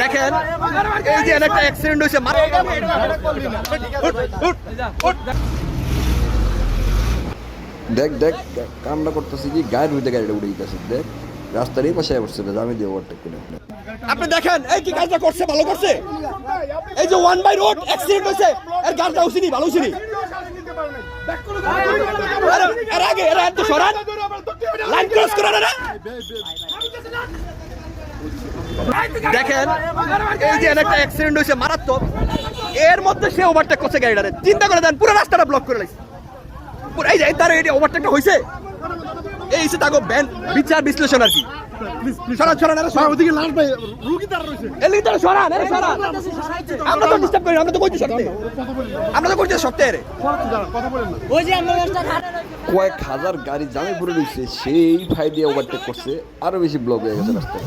দেখেন এই যে একটা অ্যাক্সিডেন্ট হয়েছে দেখ দেখ কামটা করতেছি কি গায়ের ভিতরে গাড়িটা উড়ে দিতেছে। দেখ রাস্তার এই পাশে না আমি দিয়ে ওভারটেক করে আপনি দেখেন এই কি কাজটা করছে ভালো করছে? এই যে ওয়ান বাই রোড অ্যাক্সিডেন্ট হয়েছে এর গাড়িটা উচিনি ভালো উচিনি এর আগে এরা এত সরান। লাইন ক্রস করে না দেখেন, এই যে একটা অ্যাক্সিডেন্ট হয়েছে, মারাত্মক। এর মধ্যে সে ওভারটেক করছে গাড়িটারে। চিন্তা করে দেন, পুরো রাস্তাটা ব্লক করে পুরো এই যে তার এই ওভারটেকটা হয়েছে এই সে তাকে বিচার বিশ্লেষণ আর কি। সরান সরান আরে সরান। ওদিকে লাল ভাই রুগী তার রয়েছে। এলি তার সরান আরে সরান। আমরা তো ডিস্টার্ব করি আমরা তো কইতে সত্যি। আমরা তো কইতে সত্যি রে কয়েক হাজার গাড়ি জামে পড়ে রয়েছে সেই ফাই দিয়ে ওভারটেক করছে আরও বেশি ব্লক হয়ে গেছে রাস্তায়।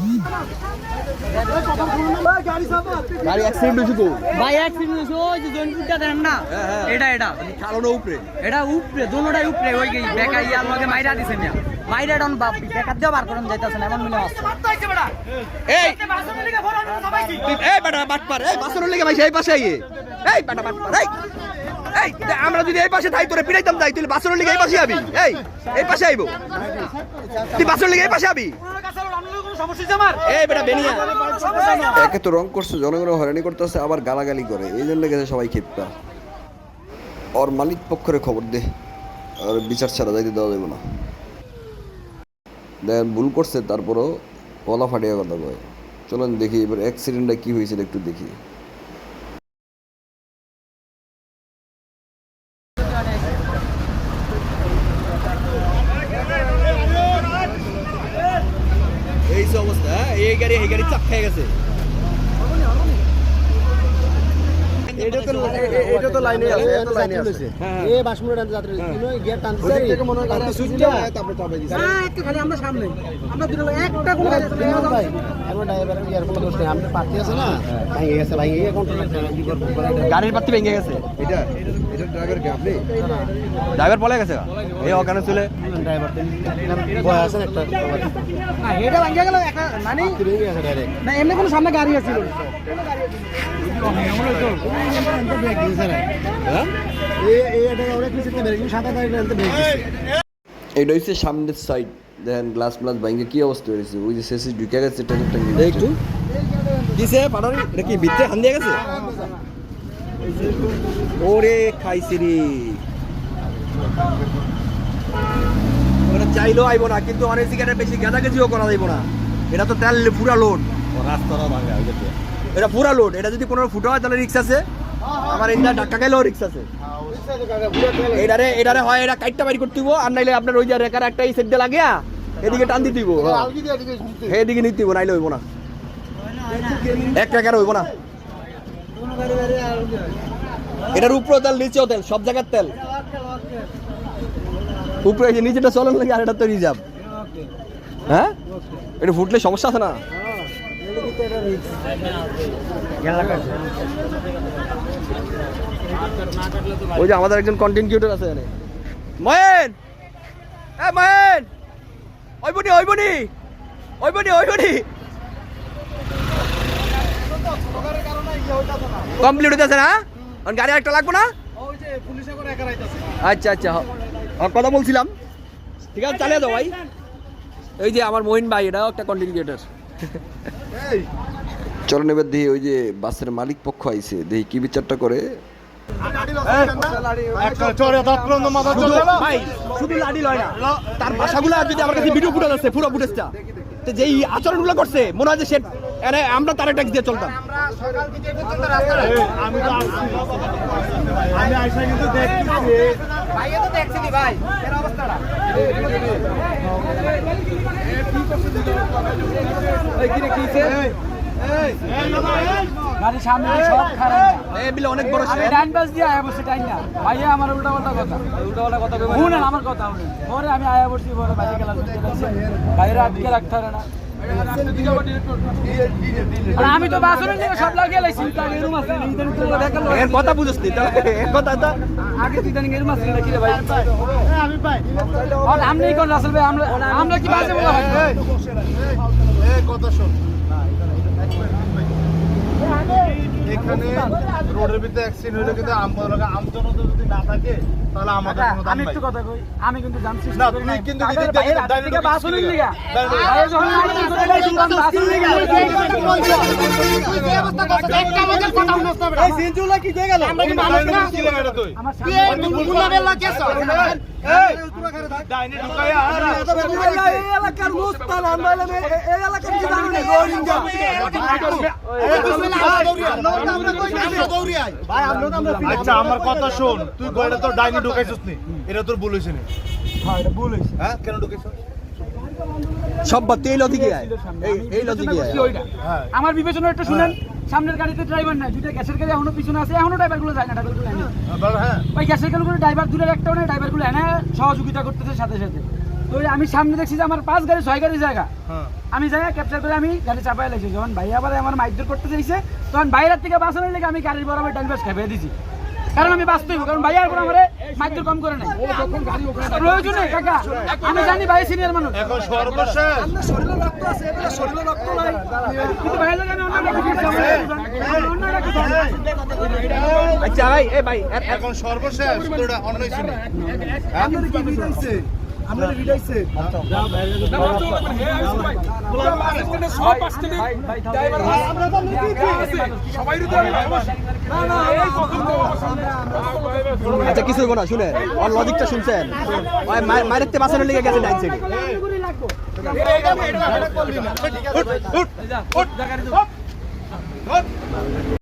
গাড়ি অ্যাক্সিডেন্ট হয়েছে তো। ভাই অ্যাক্সিডেন্ট হয়েছে। ওই যে জয়নপুরটা দেখেন না? হ্যাঁ। এটা এটা। কারণ উপরে? এটা উপরে দোনোটাই উপরে। ওই গই বেকা ইয়ার লগে মাইরা দিছে না মাইরা ডন বাপ বেকার দিয়ে বার করন যাইতাছে না এমন মনে হচ্ছে এই! এই বেটা বাটপার এই বাসনের লেগে ভাই এই পাশে আইয়ে। এই বেটা বাটপার এই। এই আমরা যদি এই পাশে থাই তোরে পিড়াইতাম যাই তুই বাসনের লেগে এই পাশে আবি। এই এই পাশে আইবো। তুই বাসনের লেগে এই পাশে আবি। এই একে তো রং করছে জনগণ হয়রানি করতেছে আবার গালাগালি করে। এই জন্য গেছে সবাই ওর মালিক পক্ষরে খবর দে। আর বিচার ছাড়া যাইতে দেওয়া যাবে না। দেখেন ভুল করছে, তারপরও কলা ফাটিয়া কথা কয়। চলেন দেখি এবার অ্যাক্সিডেন্টটা কী হয়েছিল একটু দেখি। এই অবস্থা হ্যাঁ? এই গাড়ি এই গাড়ি চাপ খেয়ে গেছে। এটা তো লাইনে আছে এটা তো লাইনে আছে। হ্যাঁ। এ বাসমুড়া টানতে যাত্রা দিল গিয়ার টানতে থেকে মনে হয় গাড়ি সুইচটা তারপরে চাপে দিছে না একটু খালি আমরা সামনে। আমরা দুটো একটা কোনো ভাই আমরা ড্রাইভারের ইয়ার কোনো দোষ নেই। আমরা পার্টি আছে না? ভাঙে গেছে ভাঙে গিয়ে কন্ট্রোল গাড়ির পাত্তি ভেঙে গেছে? এটা এটা ড্রাইভার কে আপনি? ড্রাইভার পলে গেছে এই অকানে চলে। ড্রাইভার বয় আছে একটা না হেডা ভাঙে গেল একটা মানে না এমনি কোনো সামনে গাড়ি হ্যাঁ দিছে এটা হচ্ছে সামনের সাইড দেখেন গ্লাস ভাঙে কি অবস্থা হয়েছে ওই যে শেষে ঢুকে গেছে ট্রেনটা একটু কিসে পাটারি এটা কি ভিতরে হান দিয়ে গেছে? ওরে খাইছি রে। ওরা চাইলেও আইবো না কিন্তু অনেক সিগারেট বেশি গেঁদা গেজিও করা যাইবো না। এটা তো তেল পুরা লোড রাস্তাটা ভাঙা এটা পুরা লোড এটা যদি কোনো ফুটো হয় তাহলে রিক্স আছে। আমার ইন্দা ডাক্কা গেলেও রিক্স আছে। এটারে এটারে হয় এটা কাইটটা বাড়ি করতে হইব আর নাইলে আপনার ওই যে রেকার একটা এই সেট দিয়ে লাগিয়া এদিকে টান দিতে হইব হ্যাঁ। এদিকে নিতে হইব নাইলে হইব না। এক টাকার হইব না। এটার উপরেও তেল, নিচেও তেল, সব জায়গার তেল। উপরে এই যে নিচেটা চলেন লাগে আর এটা তো রিজার্ভ হ্যাঁ? এটা ফুটলে সমস্যা আছে না? ওই যে আমাদের একজন কন্টেন্ট ক্রিয়েটর আছে এখানে। ময়েন এ ময়েন ওই বনি ওই বনি ওই বনি ওই বনি কমপ্লিট হইতেছে না? আর গাড়ি একটা লাগবো না? আচ্ছা আচ্ছা কথা বলছিলাম। ঠিক আছে, চালিয়ে দাও ভাই। এই যে আমার মহিন ভাই, এটাও একটা কন্টেন্ট ক্রিয়েটর চলেন এবার দেখি ওই যে বাসের মালিক পক্ষ আইছে। দেখি কি বিচারটা করে? শুধু লাডি লয় না। তার ভাষাগুলো যদি আমার কাছে ভিডিও ফুটেজ আছে, পুরো ফুটেজটা তো যেই আচরণগুলো করছে, মনে হয় যে সে এনে আমরা তার ট্যাক্স দিয়ে চলতাম। গাড়ি সামনে সব খারাপ। এই অনেক বড় আমি ডাইন বাস দিয়ে আয়া বসে টাইম না। ভাইয়া আমার উল্টা পাল্টা কথা। উল্টা পাল্টা কথা শুনেন আমার কথা শুনেন। পরে আমি আয়া বসছি পরে বাইরে গেলাম বাইরে আটকে রাখতে পারে না। আমি তো বাসনের নিয়ে সব লাগিয়ে লাইছি। আছে এর কথা বুঝছ নি এর কথা তো। আগে তুই জানি এরুম আছে নাকি রে ভাই? আমি পাই আর আমনে কোন রাসেল ভাই আমরা আমরা কি বাজে বলা হয়? 왜안 돼? এখানে রোডের ভিতরে অ্যাক্সিডেন্ট হইলে কিন্তু আমাদের আমজনতা যদি না থাকে তাহলে আমাদের কোনো দাম আমি নাই। একটু কথা কই। আমি কিন্তু জানছি না, তুমি কিন্তু বাইরে ডাইরেক্ট বাস হলির লিগা? বাইরে যখন আমি করে লাইছি তখন বাস হলির লিগা? এই সিনজুলা কি হয়ে গেল? আমরা কি মানুষ না। কি লাগে এটা তুই? আমার সামনে এই মুগুলা বেলা কেছ এই ডাইনে ঢুকাইয়া আর এই এলাকার মুস্তান আন্দোলন এই এলাকার কি জানি না। রোহিঙ্গা ভাই আমরা তো আমরা আচ্ছা আমার কথা শোন। তুই গয়টা তোর ডাইনে ঢুকাইছিস নি? এটা তোর ভুল হয়েছে নি? হ্যাঁ এটা ভুল হইছে হ্যাঁ কেন ঢুকাইছিস? সব বাদ এই লদিকে আয়। এই এই লদিকে। হ্যাঁ। আমার বিবেচনা একটু শুনেন। সামনের গাড়িতে ড্রাইভার নাই। দুইটা গ্যাসের গাড়ি এখনও পিছনে আছে। এখনও ড্রাইভারগুলো যায় না ড্রাইভারগুলো হ্যাঁ গ্যাসের গাড়িগুলো ড্রাইভার দূরের একটাও নেই ড্রাইভারগুলো এনে সহযোগিতা করতেছে সাথে সাথে। তো আমি সামনে দেখছি যে আমার পাঁচ গাড়ি ছয় গাড়ি জায়গা। হ্যাঁ। আমি যাই ক্যাপচার করে আমি গাড়ি চাপাই লাগছি। যখন ভাই আবার আমার মাইকদুর করতে চাইছে তখন বাইরের থেকে বাঁচানোর লেগে আমি গাড়ির বরাবর ডাইন বাস খেপে দিছি কারণ আমি বাঁচতে হইব কারণ ভাইয়ার পর আমার মাইকদুর কম করে নাই। প্রয়োজন নেই কাকা? আমি জানি ভাই সিনিয়র মানুষ। এখন সর্বশেষ কিছু করছি। আচ্ছা ভাই এ ভাই এখন সর্বশেষ তোর অন্য ভাই, তাহলে- আচ্ছা কিছু না শুনেন ওর লজিকটা শুনছেন মাইরেতে বাঁচানোর লেগে গেছে ডাইন উঠ।